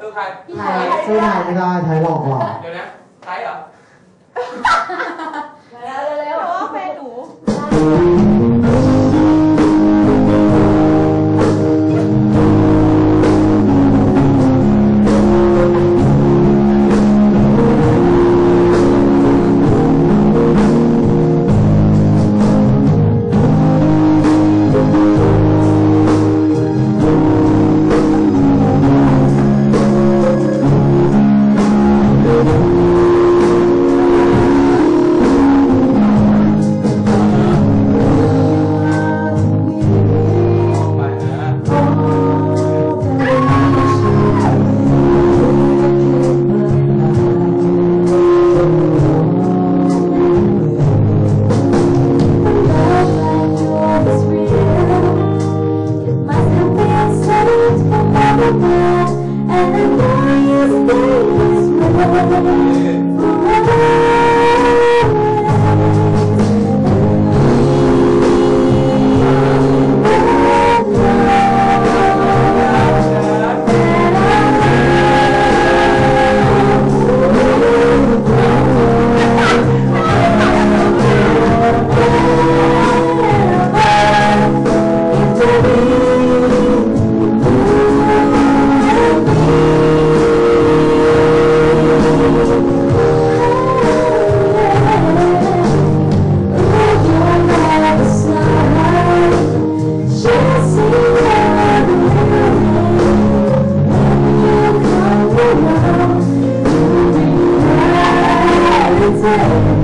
สู้ใครไทยสู้ไทยไม่ได้ไทยหลอกกว่าเดี๋ยวนะไทยเหรอ เร็วเร็วว่าแฟนหนู อ ต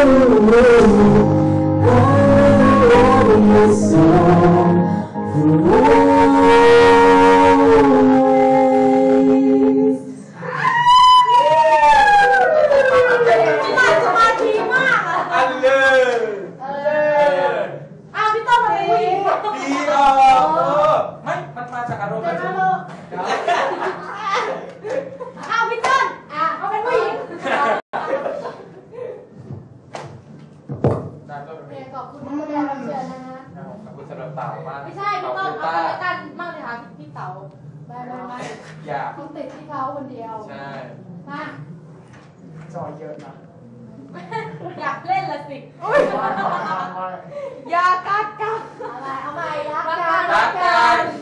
Oh, oh, oh, you so. คุณมดเชิญนะคะคุณสำหรับเต่ามากไม่ใช่พี่ต้นเอาไปกันมากเลยค่ะพี่เต่าไม่ไม่ไม่อยากคุณติดที่เขาคนเดียว ใช่มาจอเยอะนะอยากเล่นละสิอย่ากัดกันอะไรเอาใหม่รักกันรักกัน